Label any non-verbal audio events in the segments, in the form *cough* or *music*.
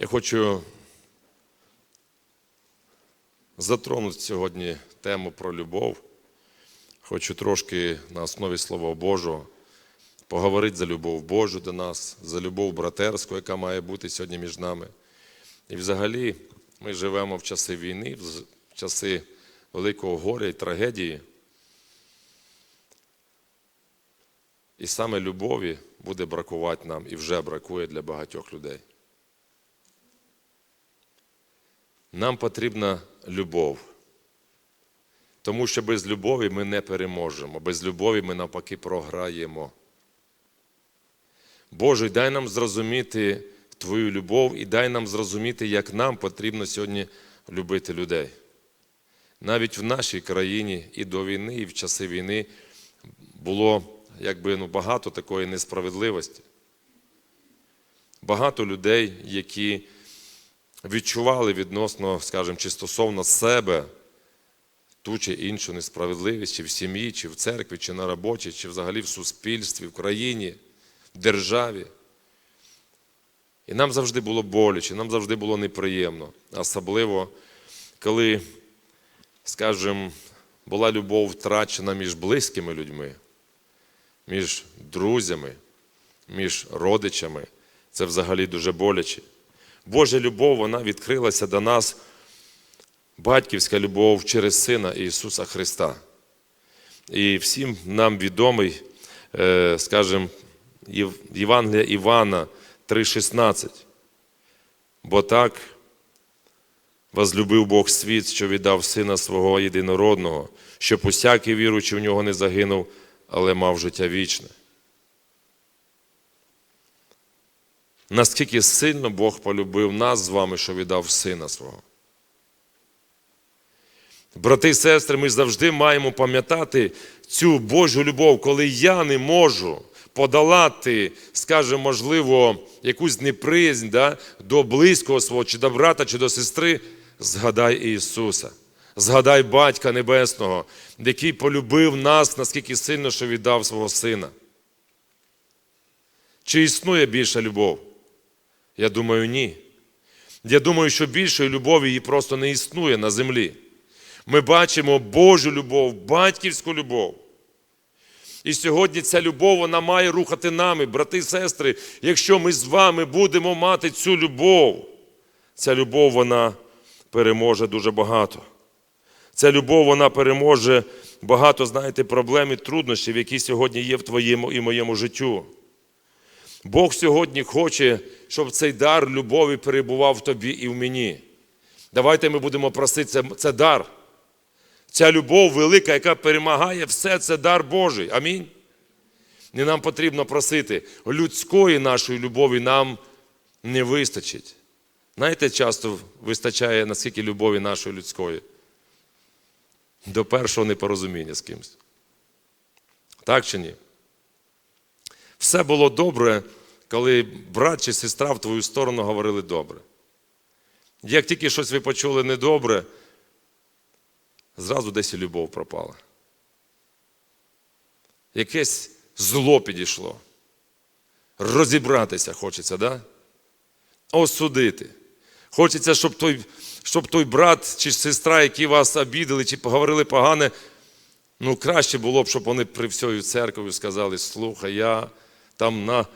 Я хочу затронути сьогодні тему про любов. Хочу трошки на основі Слова Божого поговорити за любов Божу до нас, за любов братерську, яка має бути сьогодні між нами. І взагалі ми живемо в часи війни, в часи великого горя і трагедії. І саме любові буде бракувати нам і вже бракує для багатьох людей. Нам потрібна любов. Тому що без любові ми не переможемо, без любові ми навпаки програємо. Боже, дай нам зрозуміти Твою любов і дай нам зрозуміти, як нам потрібно сьогодні любити людей. Навіть в нашій країні і до війни, і в часи війни було якби, ну, багато такої несправедливості. Багато людей, які відчували відносно, скажімо, чи стосовно себе ту чи іншу несправедливість, чи в сім'ї, чи в церкві, чи на роботі, чи взагалі в суспільстві, в країні, в державі. І нам завжди було боляче, нам завжди було неприємно. Особливо, коли, скажімо, була любов втрачена між близькими людьми, між друзями, між родичами. Це взагалі дуже боляче. Божа любов, вона відкрилася до нас, батьківська любов через Сина Ісуса Христа. І всім нам відомий, е, скажімо, Євангелія Івана 3,16. Бо так возлюбив Бог світ, що віддав Сина свого єдинородного, щоб усякий віруючий в нього не загинув, але мав життя вічне. Наскільки сильно Бог полюбив нас з вами, що віддав Сина свого. Брати і сестри, ми завжди маємо пам'ятати цю Божу любов, коли я не можу подолати, скажімо, можливо, якусь неприязнь да, до близького свого, чи до брата, чи до сестри, згадай Ісуса. Згадай Батька Небесного, який полюбив нас наскільки сильно, що віддав свого Сина. Чи існує більша любов? Я думаю, ні. Я думаю, що більшої любові її просто не існує на землі. Ми бачимо Божу любов, батьківську любов. І сьогодні ця любов вона має рухати нами, брати і сестри. Якщо ми з вами будемо мати цю любов, ця любов вона переможе дуже багато. Ця любов вона переможе багато, знаєте, проблем і труднощів, які сьогодні є в твоєму і моєму життю. Бог сьогодні хоче, щоб цей дар любові перебував в тобі і в мені. Давайте ми будемо просити це, це дар. Ця любов велика, яка перемагає все, це дар Божий. Амінь. І нам потрібно просити людської нашої любові нам не вистачить. Знаєте, часто вистачає наскільки любові нашої людської? До першого непорозуміння з кимось. Так чи ні? Все було добре, коли брат чи сестра в твою сторону говорили добре. Як тільки щось ви почули недобре, зразу десь і любов пропала. Якесь зло підійшло. Розібратися хочеться, да? осудити. Хочеться, щоб той щоб той брат чи сестра, які вас обідали, чи поговорили погане, ну краще було б, щоб вони при всьою церкові сказали, слухай, я там на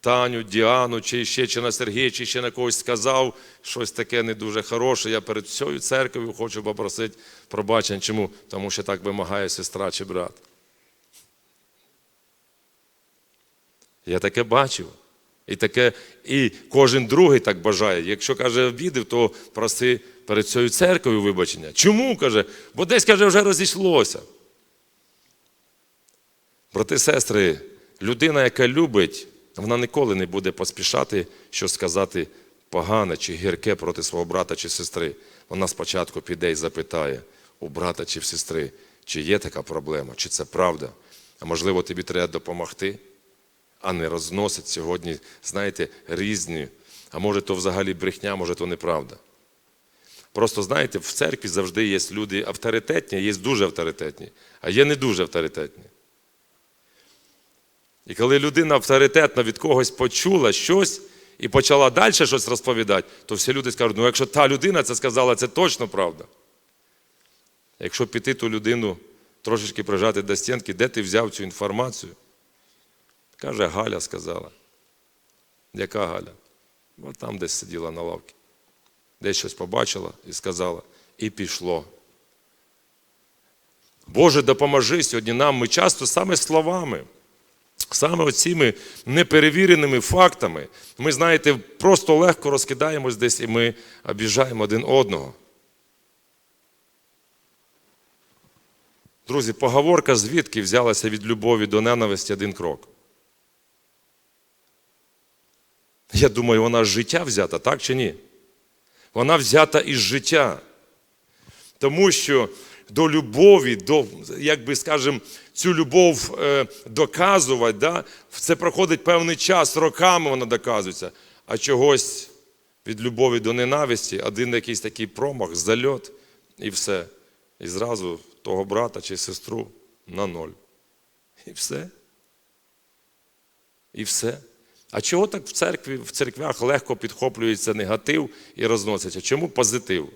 Таню, Діану, чи ще чи на Сергія, чи ще на когось сказав щось таке не дуже хороше. Я перед всією церков'ю хочу попросити пробачення. Чому? Тому що так вимагає сестра чи брат. Я таке бачив. І таке, і кожен другий так бажає. Якщо каже, обідив, то проси перед цією церков'ю вибачення. Чому каже? Бо десь каже, вже розійшлося. Брати, сестри, людина, яка любить, вона ніколи не буде поспішати, що сказати погане чи гірке проти свого брата чи сестри. Вона спочатку піде і запитає у брата чи в сестри, чи є така проблема, чи це правда. А можливо, тобі треба допомогти, а не розносить сьогодні, знаєте, різні. А може, то взагалі брехня, може, то неправда. Просто знаєте, в церкві завжди є люди авторитетні, є дуже авторитетні, а є не дуже авторитетні. І коли людина авторитетно від когось почула щось, і почала далі щось розповідати, то всі люди скажуть, ну якщо та людина це сказала, це точно правда. Якщо піти ту людину трошечки прижати до стінки, де ти взяв цю інформацію? Каже, Галя сказала. Яка Галя? От там десь сиділа на лавці. Десь щось побачила і сказала, і пішло. Боже, допоможи сьогодні нам. Ми часто саме словами, саме оціми неперевіреними фактами, ми, знаєте, просто легко розкидаємось десь і ми обіжаємо один одного. Друзі, поговорка звідки взялася від любові до ненависті один крок. Я думаю, вона з життя взята, так чи ні? Вона взята із життя. Тому що до любові, до, як би скажемо, цю любов е, доказувати, да, це проходить певний час, роками вона доказується, а чогось від любові до ненависті, один якийсь такий промах, зальот, і все. І зразу того брата чи сестру на ноль. І все. І все. А чого так в церкві, в церквях легко підхоплюється негатив і розноситься? Чому позитив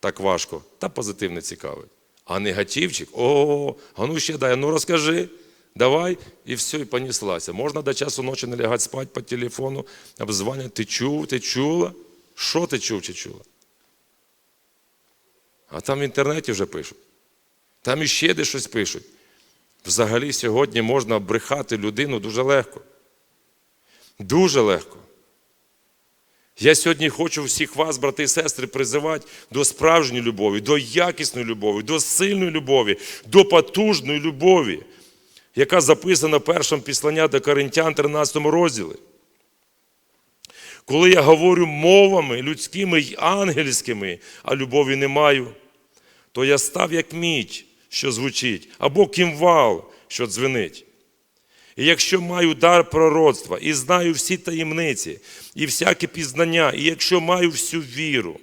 так важко? Та позитив не цікавий. А негативчик, о, а ну ще дай, ну розкажи, давай, і все, і понеслася. Можна до часу ночі не лягати спати по телефону, обзвонять, ти чув, ти чула? Що ти чув чи чула? А там в інтернеті вже пишуть. Там іще де щось пишуть. Взагалі сьогодні можна брехати людину дуже легко. Дуже легко. Я сьогодні хочу всіх вас, брати і сестри, призивати до справжньої любові, до якісної любові, до сильної любові, до потужної любові, яка записана в першому післання до Коринтян 13 розділі. Коли я говорю мовами людськими й ангельськими, а любові не маю, то я став як мідь, що звучить, або кімвал, що дзвенить. І якщо маю дар пророцтва, і знаю всі таємниці, і всяке пізнання, і якщо маю всю віру,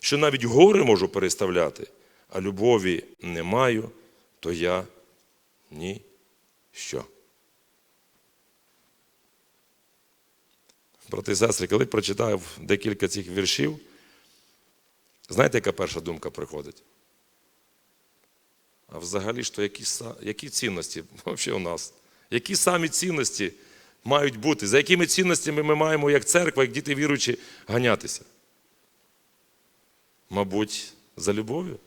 що навіть гори можу переставляти, а любові не маю, то я ніщо. Брати і сестри, коли прочитав декілька цих віршів, знаєте, яка перша думка приходить? А взагалі, що які, які цінності взагалі у нас? Які самі цінності мають бути? За якими цінностями ми маємо, як церква, як діти віруючі, ганятися? Мабуть, за любов'ю?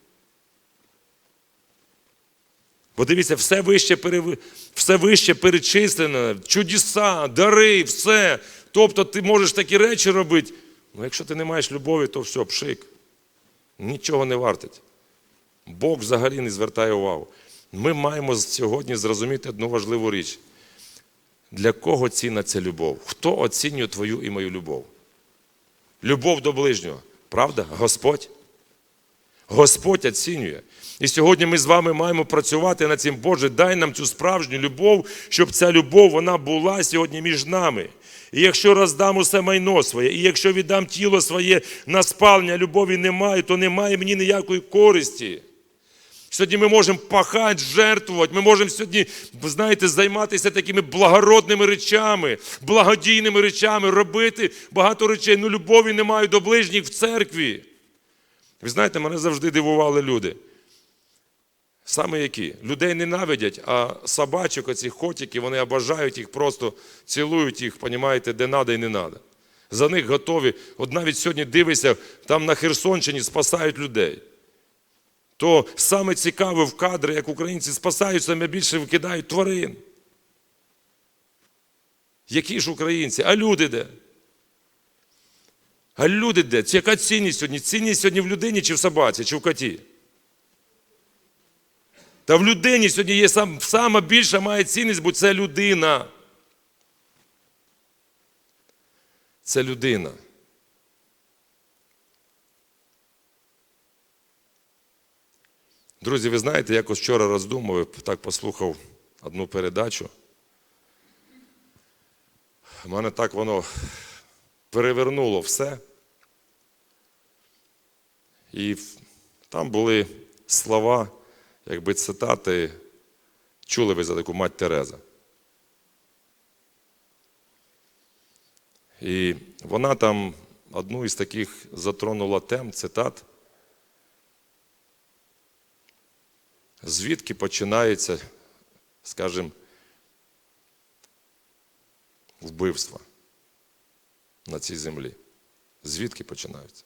Бо дивіться, все вище, перев... все вище перечислене, чудеса, дари, все. Тобто ти можеш такі речі робити. Ну, якщо ти не маєш любові, то все, пшик. Нічого не вартить. Бог взагалі не звертає увагу. Ми маємо сьогодні зрозуміти одну важливу річ. Для кого цінна ця любов? Хто оцінює твою і мою любов? Любов до ближнього. Правда? Господь. Господь оцінює. І сьогодні ми з вами маємо працювати над цим. Боже, дай нам цю справжню любов, щоб ця любов вона була сьогодні між нами. І якщо роздам усе майно своє, і якщо віддам тіло своє на спалення, любові немає, то немає мені ніякої користі. Сьогодні ми можемо пахати, жертвувати, ми можемо сьогодні, знаєте, займатися такими благородними речами, благодійними речами, робити багато речей. Ну, любові немає до ближніх в церкві. Ви знаєте, мене завжди дивували люди. Саме які? Людей ненавидять, а собачок, оці котики, вони обажають їх, просто цілують їх, понімаєте, де треба і не треба. За них готові. От навіть сьогодні дивишся, там на Херсонщині спасають людей. То саме цікаве в кадри, як українці спасають, саме більше викидають тварин. Які ж українці? А люди де? А люди де? Це яка цінність сьогодні? Цінність сьогодні в людині чи в собаці, чи в коті? Та в людині сьогодні є сам, сама більша має цінність, бо це людина. Це людина. Друзі, ви знаєте, якось вчора роздумував, так послухав одну передачу. У мене так воно перевернуло все. І там були слова, якби цитати, чули ви за таку мать Тереза. І вона там одну із таких затронула тем, цитат. Звідки починається, скажімо, вбивства на цій землі? Звідки починаються?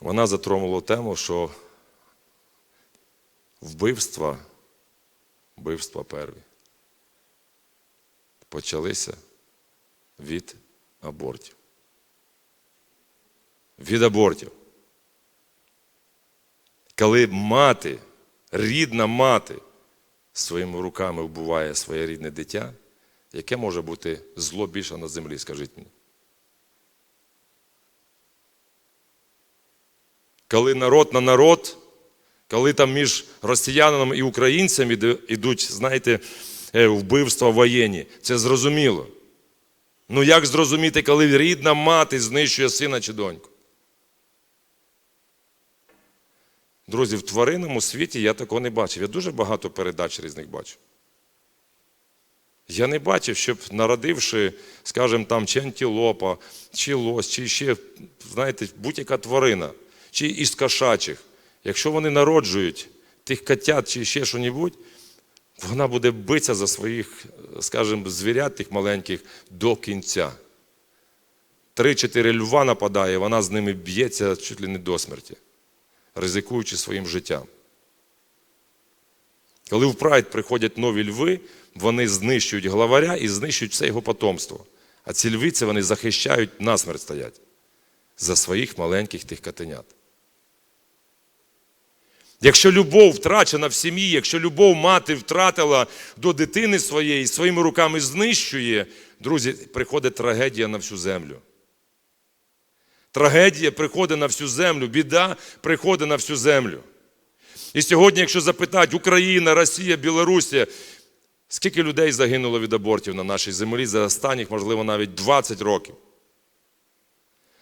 Вона затронула тему, що вбивства, вбивства перві, почалися від абортів. Від абортів. Коли мати, рідна мати, своїми руками вбиває своє рідне дитя, яке може бути зло більше на землі, скажіть мені? Коли народ на народ, коли там між росіянами і українцями йдуть, знаєте, е, вбивства воєнні, це зрозуміло. Ну як зрозуміти, коли рідна мати знищує сина чи доньку? Друзі, в тваринному світі я такого не бачив. Я дуже багато передач різних бачив. Я не бачив, щоб народивши, скажімо, там, чи антилопа, чи лось, чи ще, знаєте, будь-яка тварина, чи із кошачих, якщо вони народжують тих котят чи ще що-небудь, вона буде битися за своїх, скажімо, звірят тих маленьких до кінця. Три-чотири льва нападає, вона з ними б'ється чуть ли не до смерті, ризикуючи своїм життям. Коли в прайд приходять нові льви, вони знищують главаря і знищують все його потомство. А ці льви це вони захищають, насмерть стоять за своїх маленьких тих котенят. Якщо любов втрачена в сім'ї, якщо любов мати втратила до дитини своєї, своїми руками знищує, друзі, приходить трагедія на всю землю. Трагедія приходить на всю землю, біда приходить на всю землю. І сьогодні, якщо запитати Україна, Росія, Білорусія, скільки людей загинуло від абортів на нашій землі за останніх, можливо, навіть 20 років?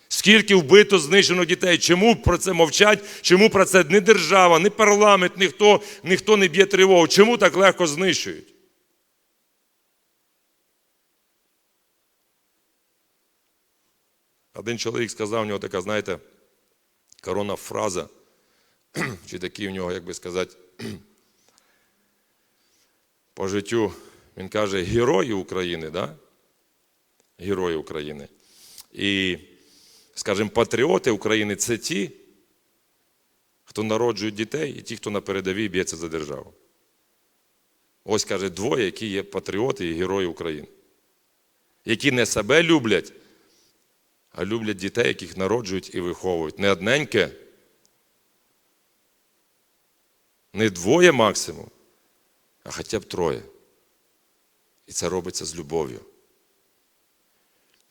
Скільки вбито, знищено дітей? Чому про це мовчать? Чому про це ні держава, ні парламент, ніхто, ніхто не б'є тривогу? Чому так легко знищують? Один чоловік сказав, у нього така, знаєте, корона фраза, *clears throat* чи такий у нього, як би сказати, *clears throat* по життю, він каже, герої України, да? Герої України. І скажімо, патріоти України це ті, хто народжують дітей, і ті, хто на передовій б'ється за державу. Ось каже, двоє, які є патріоти і герої України, які не себе люблять, а люблять дітей, яких народжують і виховують. Не одненьке, не двоє максимум, а хоча б троє. І це робиться з любов'ю.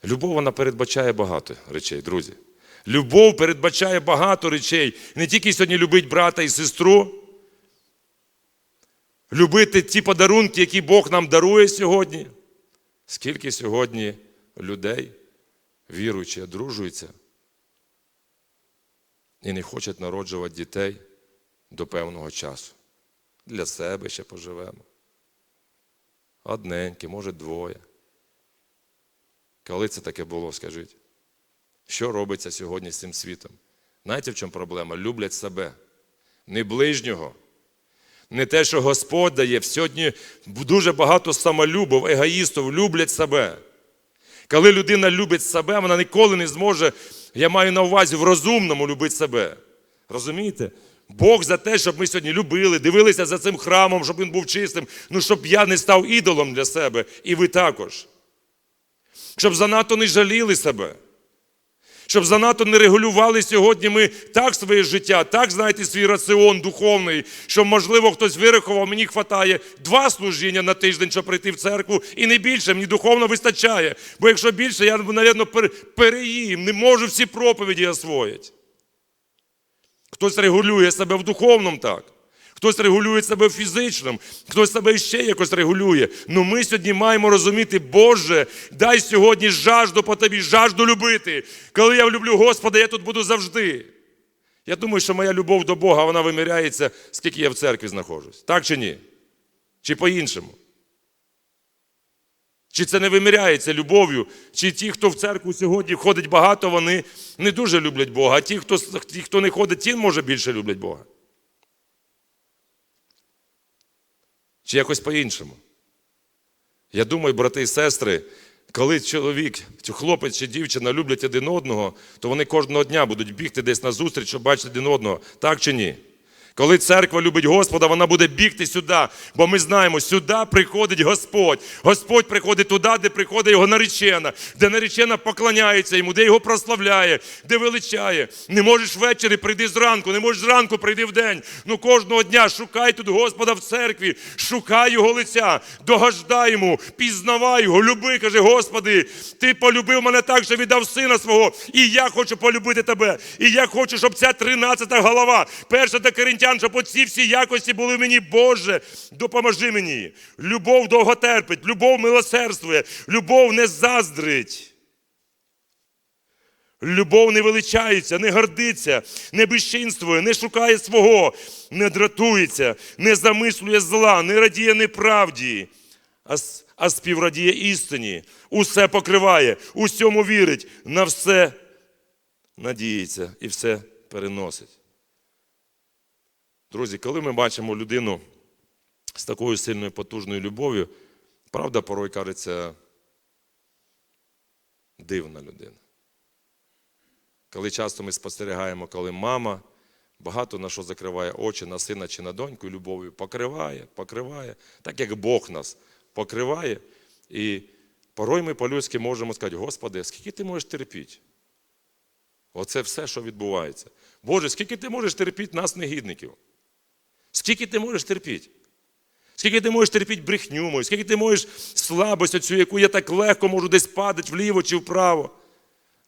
Любов вона передбачає багато речей, друзі. Любов передбачає багато речей. Не тільки сьогодні любить брата і сестру, любити ті подарунки, які Бог нам дарує сьогодні. Скільки сьогодні людей, віруючи, одружуються і не хочуть народжувати дітей до певного часу. Для себе ще поживемо. Одненьке, може, двоє. Коли це таке було, скажіть? Що робиться сьогодні з цим світом? Знаєте, в чому проблема? Люблять себе, не ближнього. Не те, що Господь дає. Сьогодні дуже багато самолюбов, егоїстів люблять себе. Коли людина любить себе, вона ніколи не зможе, я маю на увазі в розумному любити себе. Розумієте? Бог за те, щоб ми сьогодні любили, дивилися за цим храмом, щоб він був чистим, ну щоб я не став ідолом для себе, і ви також щоб занадто не жаліли себе, щоб занадто не регулювали сьогодні ми так своє життя, так, знаєте, свій раціон духовний, що, можливо, хтось вирахував, мені вистачає два служіння на тиждень, щоб прийти в церкву, і не більше, мені духовно вистачає. Бо якщо більше, я, мабуть, переїм, не можу всі проповіді освоїти. Хтось регулює себе в духовному так. Хтось регулює себе фізичним, хтось себе ще якось регулює. Ну ми сьогодні маємо розуміти, Боже, дай сьогодні жажду по тобі, жажду любити. Коли я люблю Господа, я тут буду завжди. Я думаю, що моя любов до Бога вона виміряється, скільки я в церкві знаходжусь. Так чи ні? Чи по-іншому? Чи це не виміряється любов'ю? Чи ті, хто в церкву сьогодні ходить багато, вони не дуже люблять Бога, а ті, хто, ті, хто не ходить, ті, може більше люблять Бога? Чи якось по-іншому? Я думаю, брати і сестри, коли чоловік, чи хлопець чи дівчина люблять один одного, то вони кожного дня будуть бігти десь на зустріч, щоб бачити один одного. Так чи ні? Коли церква любить Господа, вона буде бігти сюди, бо ми знаємо, сюди приходить Господь. Господь приходить туди, де приходить його наречена, де наречена поклоняється йому, де його прославляє, де величає. Не можеш ввечері, прийди зранку, не можеш зранку, прийди вдень. Ну кожного дня шукай тут Господа в церкві, шукай його лиця, догождай йому, пізнавай його, люби, каже, Господи, ти полюбив мене так, що віддав сина свого, і я хочу полюбити тебе. І я хочу, щоб ця тринадцята голова, перша до Коринтян, щоб оці всі якості були в мені, Боже, допоможи мені. Любов довго терпить, любов милосердствує, любов не заздрить. Любов не величається, не гордиться, не безчинствує, не шукає свого, не дратується, не замислює зла, не радіє неправді, а, а співрадіє істині, усе покриває, усьому вірить, на все надіється і все переносить. Друзі, коли ми бачимо людину з такою сильною потужною любов'ю, правда порой кажеться дивна людина. Коли часто ми спостерігаємо, коли мама багато на що закриває очі на сина чи на доньку, любов'ю покриває, покриває, так як Бог нас покриває. І порой ми по-людськи можемо сказати, Господи, скільки ти можеш терпіти? Оце все, що відбувається. Боже, скільки ти можеш терпіти нас, негідників? Скільки ти можеш терпіти? Скільки ти можеш терпіти брехню мою, скільки ти можеш слабость оцю, яку я так легко можу десь падати вліво чи вправо.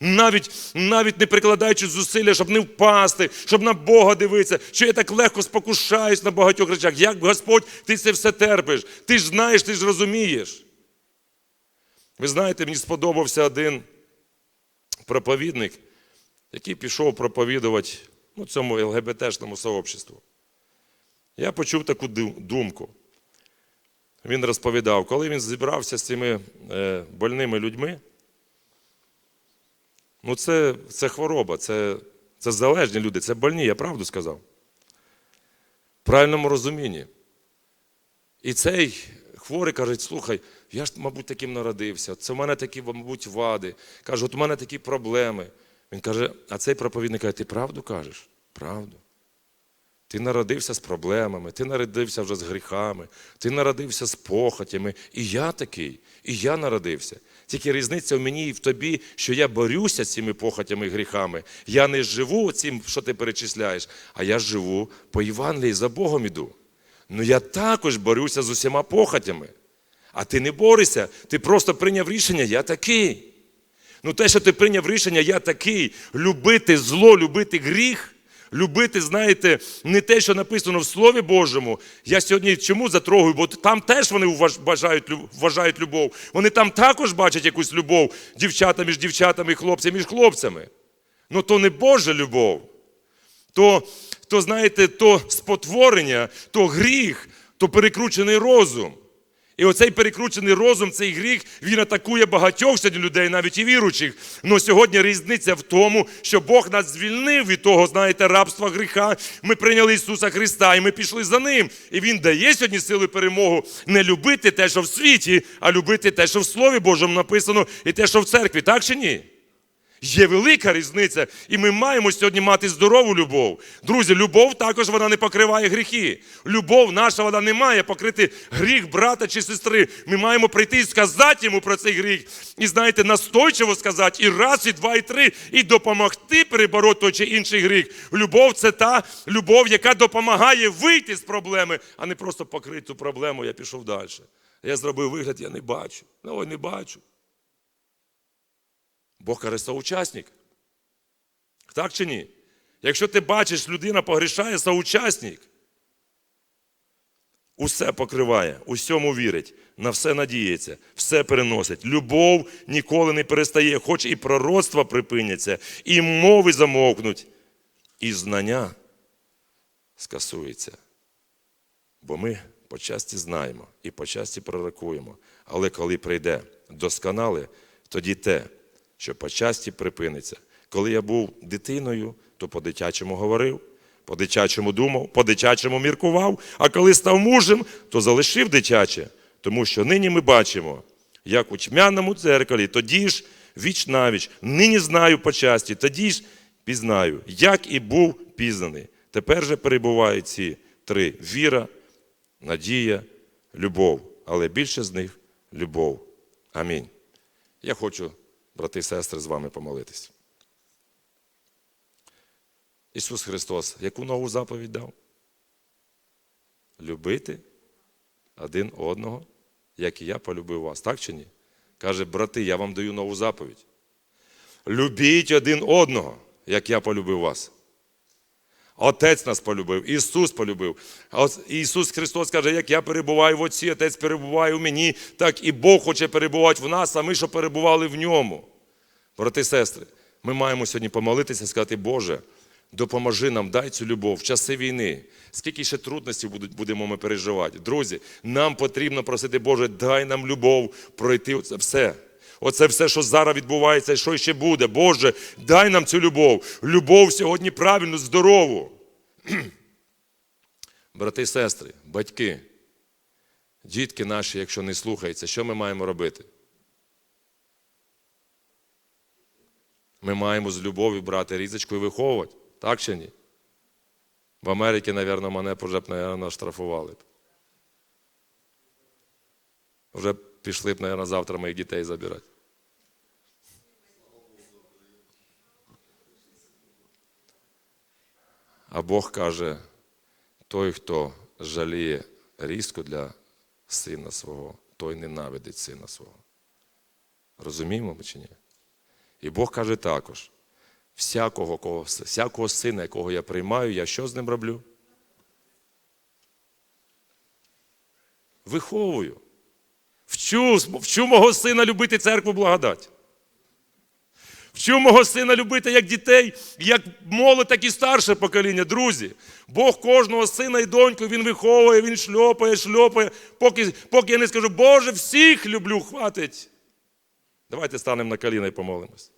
Навіть, навіть не прикладаючи зусилля, щоб не впасти, щоб на Бога дивитися, що я так легко спокушаюсь на багатьох речах. Як Господь, ти це все терпиш, ти ж знаєш, ти ж розумієш. Ви знаєте, мені сподобався один проповідник, який пішов проповідувати ну, цьому ЛГБТшному сообществу. Я почув таку думку. Він розповідав, коли він зібрався з цими е, больними людьми, ну це, це хвороба, це, це залежні люди, це больні, я правду сказав. В правильному розумінні. І цей хворий каже, слухай, я ж, мабуть, таким народився, це в мене такі, мабуть, вади. Каже, от у мене такі проблеми. Він каже, а цей проповідник каже, ти правду кажеш? Правду. Ти народився з проблемами, ти народився вже з гріхами, ти народився з похотями. І я такий, і я народився. Тільки різниця в мені і в тобі, що я борюся з цими похотями і гріхами. Я не живу цим, що ти перечисляєш, а я живу по Євангелії за Богом іду. Ну я також борюся з усіма похотями. А ти не борешся, ти просто прийняв рішення, я такий. Ну те, що ти прийняв рішення, я такий, любити зло, любити гріх, любити, знаєте, не те, що написано в Слові Божому. Я сьогодні чому затрогую, бо там теж вони вваж- бажають, лю- вважають любов. Вони там також бачать якусь любов, дівчата між дівчатами, хлопці між хлопцями. Ну то не Божа любов. То, то знаєте, то спотворення, то гріх, то перекручений розум. І оцей перекручений розум, цей гріх, він атакує багатьох сьогодні людей, навіть і віручих. Але сьогодні різниця в тому, що Бог нас звільнив від того, знаєте, рабства гріха. Ми прийняли Ісуса Христа, і ми пішли за Ним. І Він дає сьогодні силу і перемогу не любити те, що в світі, а любити те, що в Слові Божому написано, і те, що в церкві, так чи ні? Є велика різниця, і ми маємо сьогодні мати здорову любов. Друзі, любов також вона не покриває гріхи. Любов наша вона не має покрити гріх брата чи сестри. Ми маємо прийти і сказати йому про цей гріх. І знаєте, настойчиво сказати і раз, і два, і три, і допомогти перебороти той чи інший гріх. Любов це та любов, яка допомагає вийти з проблеми, а не просто покрити ту проблему. Я пішов далі. Я зробив вигляд, я не бачу. Ну, ой, не бачу. Бог каже, соучасник. Так чи ні? Якщо ти бачиш, людина погрішає, соучасник. Усе покриває, усьому вірить, на все надіється, все переносить. Любов ніколи не перестає, хоч і пророцтва припиняться, і мови замовкнуть, і знання скасується. Бо ми по часті знаємо і по часті пророкуємо. Але коли прийде досконале, тоді те, що по часті припиниться. Коли я був дитиною, то по-дитячому говорив, по-дитячому думав, по-дитячому міркував, а коли став мужем, то залишив дитяче, тому що нині ми бачимо, як у тьмяному дзеркалі, тоді ж віч навіч, нині знаю по часті, тоді ж пізнаю, як і був пізнаний. Тепер же перебувають ці три віра, надія, любов, але більше з них любов. Амінь. Я хочу, брати і сестри, з вами помолитись. Ісус Христос, яку нову заповідь дав? Любити один одного, як і я полюбив вас, так чи ні? Каже, брати, я вам даю нову заповідь. Любіть один одного, як я полюбив вас. Отець нас полюбив, Ісус полюбив. Ісус Христос каже, як я перебуваю в Отці, Отець перебуває в мені, так і Бог хоче перебувати в нас, а ми, що перебували в ньому. Брати і сестри, ми маємо сьогодні помолитися і сказати, Боже, допоможи нам, дай цю любов в часи війни. Скільки ще трудностей будемо ми переживати. Друзі, нам потрібно просити, Боже, дай нам любов пройти оце все. Оце все, що зараз відбувається, і що ще буде. Боже, дай нам цю любов. Любов сьогодні правильну, здорову. *clears throat* Брати і сестри, батьки, дітки наші, якщо не слухаються, що ми маємо робити? Ми маємо з любов'ю брати різочку і виховувати. Так чи ні? В Америці, мабуть, мене вже б, мабуть, штрафували. Вже пішли б, мабуть, завтра моїх дітей забирати. А Бог каже, той, хто жаліє різку для сина свого, той ненавидить сина свого. Розуміємо ми чи ні? І Бог каже також: всякого, кого, всякого сина, якого я приймаю, я що з ним роблю? Виховую. Вчу, вчу мого сина любити церкву благодать. Вчу мого сина любити як дітей, як молодь, так і старше покоління, друзі. Бог кожного сина і доньку він виховує, він шльопає, шльопає, поки, поки я не скажу, Боже, всіх люблю, хватить. Давайте станемо на коліна і помолимось.